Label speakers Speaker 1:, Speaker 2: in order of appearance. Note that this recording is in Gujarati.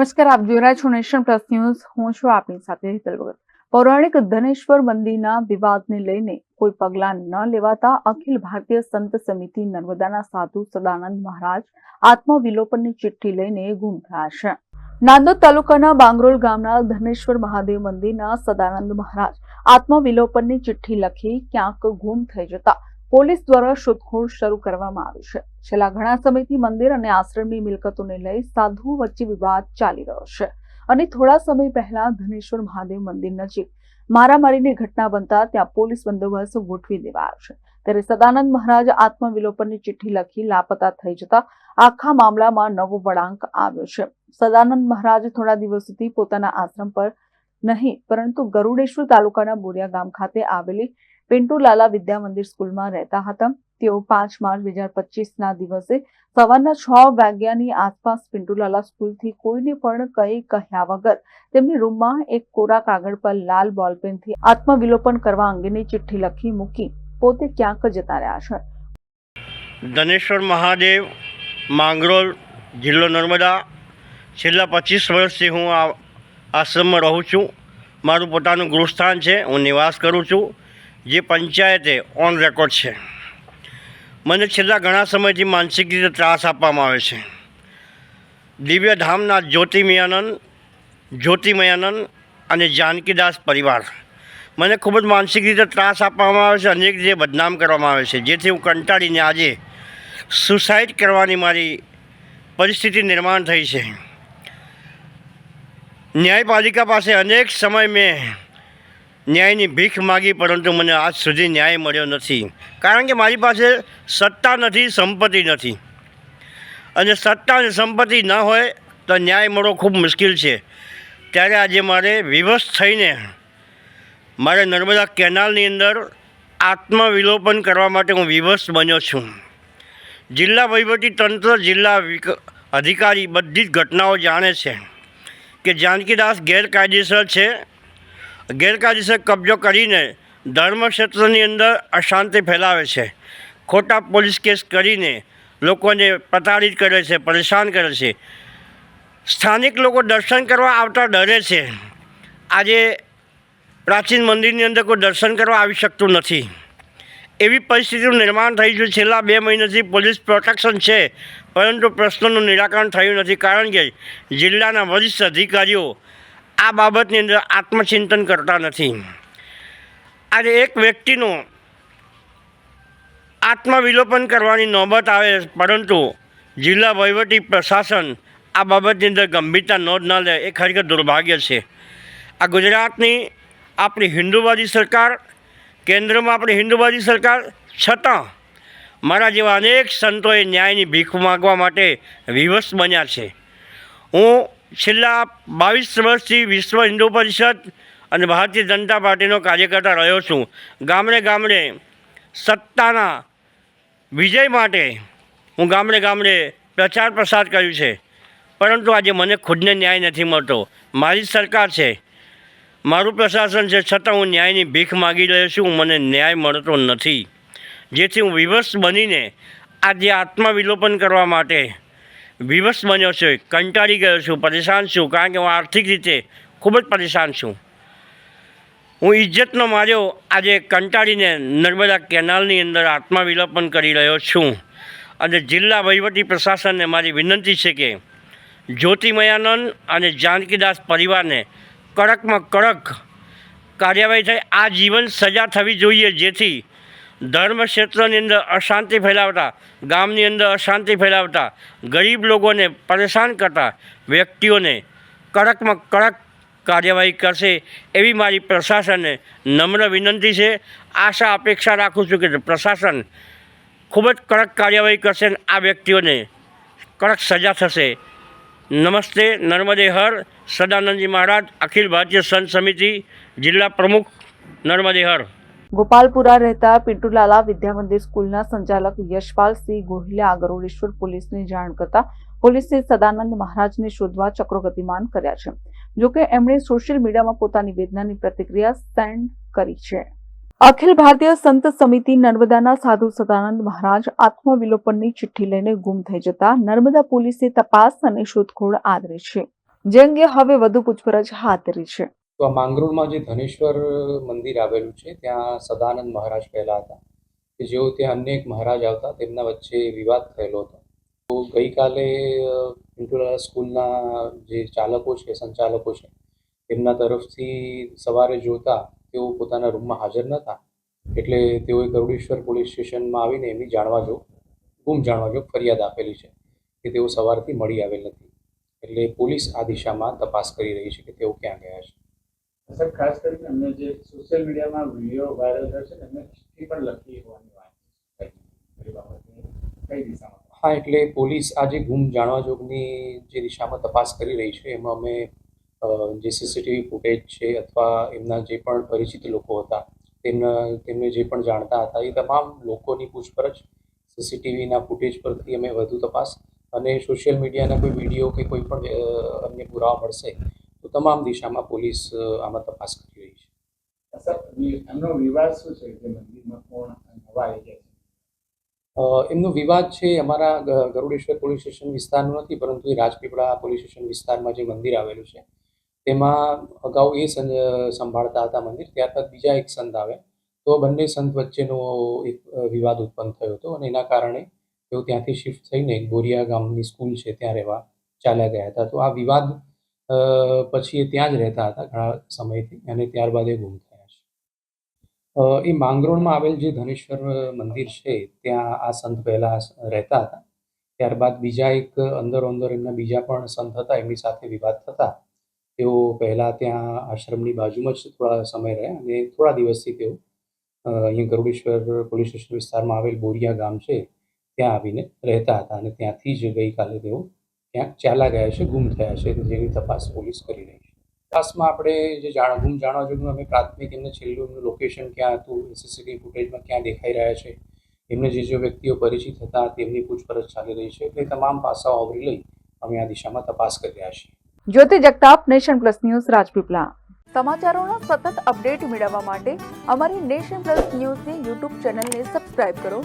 Speaker 1: નમસ્કાર, આપ જોઈ રહ્યા છો નેશન પ્લસ ન્યૂઝ. હું છું આપની સાથે હિતલ ભગત. પૌરાણિક ધનેશ્વર મંદિરના વિવાદને લઈને કોઈ પગલાં ન લેવાતા અખિલ ભારતીય સંત સમિતિ નર્મદાના સાધુ સદાનંદ મહારાજ આત્મવિલોપનની ચિઠ્ઠી લઈને ગુમ થયા છે. નાંદોદ તાલુકાના બાંગરોલ ગામના ધનેશ્વર મહાદેવ મંદિરના સદાનંદ મહારાજ આત્મવિલોપનની ચિઠ્ઠી લખી ક્યાંક ગુમ થઈ જતા પોલીસ દ્વારા શોધખોળ શરૂ કરવામાં આવી છે. છેલ્લા ઘણા સમયથી મંદિર અને આશ્રમની મિલકતોને લઈ સાધુઓ વચ્ચે વિવાદ ચાલી રહ્યો છે અને થોડા સમય પહેલા ધનેશ્વર મહાદેવ મંદિર નજીક મારામારીની ઘટના બનતા ત્યાં પોલીસ બંદોબસ્ત ગોઠવી દેવાયો છે. ત્યારે સદાનંદ મહારાજ આત્મવિલોપનની ચિઠ્ઠી લખી લાપતા થઈ જતા આખા મામલામાં નવો વળાંક આવ્યો છે. સદાનંદ મહારાજ થોડા દિવસોથી પોતાના આશ્રમ પર નહીં, પરંતુ ગરુડેશ્વર તાલુકાના બોરિયા ગામ ખાતે આવેલી પિન્ટુલાલા વિદ્યા મંદિર સ્કૂલમાં રહેતા હતા. તેઓ પાંચ માર્ચ બે હજાર પચીસના દિવસે સવારના છ વાગ્યાની આસપાસ પિન્ટુલાલા સ્કૂલથી કોઈને પણ કંઈ કહ્યા વગર તેમની રૂમમાં એક કોરા કાગળ પર લાલ બોલપેનથી આત્મવિલોપન કરવા અંગેની ચિઠ્ઠી લખી મૂકી પોતે ક્યાંક જતા રહ્યા છે.
Speaker 2: ધનેશ્વર મહાદેવ માંગરોળ જિલ્લો નર્મદા. છેલ્લા પચીસ વર્ષથી હું આ આશ્રમમાં રહું છું. મારું પોતાનું ગૃહસ્થાન છે. હું નિવાસ કરું છું. જે પંચાયતે ઓન રેકોર્ડ છે. મને છેલ્લા ઘણા સમયથી માનસિક રીતે ત્રાસ આપવામાં આવે છે. દિવ્યધામના જ્યોતિમયાનંદ જ્યોતિમયાનંદ અને જાનકીદાસ પરિવાર. મને ખૂબ જ માનસિક રીતે ત્રાસ આપવામાં આવે છે, અનેક રીતે બદનામ કરવામાં આવે છે. જેથી હું કંટાળીને આજે સુસાઇડ કરવાની મારી પરિસ્થિતિ નિર્માણ થઈ છે. ન્યાયપાલિકા પાસે અનેક સમય મેં ન્યાયની ભીખ માગી, પરંતુ મને આજ સુધી ન્યાય મળ્યો નથી. કારણ કે મારી પાસે સત્તા નથી, સંપત્તિ નથી. અને સત્તા અને સંપત્તિ ન હોય તો ન્યાય મળવો ખૂબ મુશ્કેલ છે. ત્યારે આજે મારે વિવશ થઈને મારે નર્મદા કેનાલની અંદર આત્મવિલોપન કરવા માટે હું વિવશ બન્યો છું. જિલ્લા વહીવટી તંત્ર, જિલ્લા અધિકારી બધી જ ઘટનાઓ જાણે છે કે જાનકીદાસ ગેરકાયદેસર છે ગેરકાયદેસર કબજો કરીને ધર્મ ક્ષેત્રની અંદર અશાંતિ ફેલાવે છે. ખોટા પોલીસ કેસ કરીને લોકોને પ્રતાડિત કરે છે, પરેશાન કરે છે. સ્થાનિક લોકો દર્શન કરવા આવતા ડરે છે. આજે પ્રાચીન મંદિરની અંદર કોઈ દર્શન કરવા આવી શકતું નથી. એવી પરિસ્થિતિનું નિર્માણ થઈ ગયું છેલ્લા બે મહિનાથી પોલીસ પ્રોટેક્શન છે, પરંતુ પ્રશ્નનું નિરાકરણ થયું નથી. કારણ કે જિલ્લાના વરિષ્ઠ અધિકારીઓ આ બાબતની અંદર આત્મચિંતન કરતા નથી. આજે એક વ્યક્તિનું આત્મવિલોપન કરવાની નોબત આવે, પરંતુ જિલ્લા વહીવટી પ્રશાસન આ બાબતની અંદર ગંભીરતા નોંધ ન લે, એ ખરેખર દુર્ભાગ્ય છે. આ ગુજરાતની આપણી હિન્દુવાદી સરકાર, કેન્દ્રમાં આપણી હિન્દુવાદી સરકાર, છતાં મારા જેવા અનેક સંતોએ ન્યાયની ભીખ માગવા માટે વિવશ બન્યા છે. હું છેલ્લા બાવીસ વર્ષથી વિશ્વ હિન્દુ પરિષદ અને ભારતીય જનતા પાર્ટીનો કાર્યકર્તા રહ્યો છું. ગામડે ગામડે સત્તાના વિજય માટે હું ગામડે ગામડે પ્રચાર પ્રસાર કર્યું છે. પરંતુ આજે મને ખુદને ન્યાય નથી મળતો. મારી સરકાર છે. મારું પ્રશાસન છે. છતાં હું ન્યાયની ભીખ માગી રહ્યો છું. મને ન્યાય મળતો નથી. જેથી હું વિવશ બનીને આજે આત્મવિલોપન કરવા માટે વિવશ બન્યો છું. કંટાળી ગયો છું, પરેશાન છું, કારણ કે હું આર્થિક રીતે ખૂબ જ પરેશાન છું. હું ઇજ્જતનો માર્યો આજે કંટાળીને નર્મદા કેનાલની અંદર આત્મવિલોપન કરી રહ્યો છું. અને જિલ્લા વહીવટી પ્રશાસનને મારી વિનંતી છે કે જ્યોતિમયાનંદ અને જાનકીદાસ પરિવારને કડકમાં કડક કાર્યવાહી થઈ આ જીવન સજા થવી જોઈએ, જેથી ધર્મ ક્ષેત્રની અંદર અશાંતિ ફેલાવતા, ગામની અંદર અશાંતિ ફેલાવતા, ગરીબ લોકોને પરેશાન કરતા વ્યક્તિઓને કડકમાં કડક કાર્યવાહી કરશે એવી મારી પ્રશાસનને નમ્ર વિનંતી છે. આશા અપેક્ષા રાખું છું કે પ્રશાસન ખૂબ જ કડક કાર્યવાહી કરશે અને આ વ્યક્તિઓને કડક સજા થશે. નમસ્તે, નર્મદે હર, સદાનંદજી મહારાજ, અખિલ ભારતીય સંત સમિતિ, જિલ્લા પ્રમુખ, નર્મદે હર.
Speaker 1: ગોપાલપુરા રહેતા પિન્ટુલાલા વિદ્યામંદિર સ્કૂલના સંચાલક યશપાલસિંહ ગોહિલે આ ગરુડેશ્વર પોલીસને જાણ કરતા પોલીસે સદાનંદ મહારાજને શોધવા ચક્રો ગતિમાન કર્યા છે. જોકે એમણે સોશિયલ મીડિયામાં પોતાની વેદનાની પ્રતિક્રિયા સેન્ડ કરી છે. અખિલ ભારતીય સંત સમિતિ નર્મદાના સાધુ સદાનંદ મહારાજ આત્મવિલોપનની ચિઠ્ઠી લઈને ગુમ થઈ જતા નર્મદા પોલીસે તપાસ અને શોધખોળ આદરી છે. જે અંગે હવે વધુ પૂછપરછ હાથ ધરી છે.
Speaker 3: તો આ માંગરોળમાં જે ધનેશ્વર મંદિર આવેલું છે, ત્યાં સદાનંદ મહારાજ પહેલા હતા, કે જેઓ ત્યાં અન્ય એક મહારાજ આવતા, તેમના વચ્ચે વિવાદ થયેલો હતો. તો ગઈકાલે પિન્ટુલાલા સ્કૂલના જે ચાલકો છે, સંચાલકો છે, તેમના તરફથી સવારે જોતા તેઓ પોતાના રૂમમાં હાજર નહોતા એટલે તેઓએ ગરુડેશ્વર પોલીસ સ્ટેશનમાં આવીને એમની જાણવા જો, ગુમ જાણવા જો ફરિયાદ આપેલી છે, કે તેઓ સવારથી મળી આવેલ નથી. એટલે પોલીસ આ દિશામાં તપાસ કરી રહી છે કે તેઓ ક્યાં ગયા છે.
Speaker 4: સર ખાસ કરીને અમને જે સોશિયલ મીડિયામાં વીડિયો વાયરલ થયો છે એમને ચિઠ્ઠી પણ લખી હોવાની વાત કઈ દિશામાં?
Speaker 3: હા, એટલે પોલીસ આજે ગુમ જાણવા જોગની જે દિશામાં તપાસ કરી રહી છે, એમાં અમે જે સીસીટીવી ફૂટેજ છે અથવા એમના જે પણ પરિચિત લોકો હતા, તેમના, તેમને જે પણ જાણતા હતા, એ તમામ લોકોની પૂછપરછ સીસીટીવીના ફૂટેજ પરથી અમે વધુ તપાસ અને સોશિયલ મીડિયાના કોઈ વીડિયો કે કોઈ પણ અમને પુરાવા મળશે તો તમામ દિશામાં પોલીસ આમાં તપાસ કરી રહી છે.
Speaker 4: એમનો વિવાદ શું છે જે મંદિરમાં કોણ નવા આવી ગયા છે?
Speaker 3: અ, એમનો વિવાદ છે અમારા ગરુડેશ્વર પોલીસ સ્ટેશન વિસ્તારનો નથી પરંતુ એ રાજપીપળા પોલીસ સ્ટેશન વિસ્તારમાં જે મંદિર આવેલું છે તેમાં અગાઉ એ સંભાળતા હતા મંદિર ત્યારબાદ બીજા એક સંત આવ્યા તો બંને સંત વચ્ચેનો એક વિવાદ ઉત્પન્ન થયો હતો અને એના કારણે તેઓ ત્યાંથી શિફ્ટ થઈને ગોરિયા ગામની સ્કૂલ છે ત્યાં રહેવા ચાલ્યા ગયા હતા. તો આ વિવાદ પછી એ ત્યાં જ રહેતા હતા ઘણા સમયથી અને ત્યારબાદ એ ગુમ થયા છે. એ માંગરોળમાં આવેલ જે ધનેશ્વર મંદિર છે, ત્યાં આ સંત પહેલા રહેતા હતા. ત્યારબાદ બીજા એક અંદર અંદર એમના બીજા પણ સંત હતા, એમની સાથે વિવાદ થતા. તેઓ પહેલા ત્યાં આશ્રમની બાજુમાં જ થોડા સમય રહ્યા અને થોડા દિવસથી તેઓ અહીંયા ગરુડેશ્વર પોલીસ સ્ટેશન વિસ્તારમાં આવેલ બોરિયા ગામ છે, ત્યાં આવીને રહેતા હતા અને ત્યાંથી જ ગઈકાલે તેઓ ક્યાંક ચાલા ગયા છે ગુમ થયા છે જેની તપાસ પોલીસ કરી રહી છે. તપાસમાં આપણે જે જાણ ગુમ જાણવા જોઈએ અમે પ્રાથમિક એમને છેલ્લું એમનું લોકેશન ક્યાં હતું સીસીટીવી ફૂટેજમાં ક્યાં દેખાઈ રહ્યા છે એમને જે જે વ્યક્તિઓ પરિચિત હતા તેમની પૂછપરછ ચાલી રહી છે એટલે તમામ પાસાઓ આવરી લઈ અમે આ દિશામાં તપાસ કરી રહ્યા છીએ.
Speaker 1: Jyoti Jagtap nation plus news Rajpipla સમાચારોના સતત અપડેટ મેળવવા માટે અમારી નેશન પ્લસ ન્યૂઝની યુટ્યુબ ચેનલને સબસ્ક્રાઇબ કરો.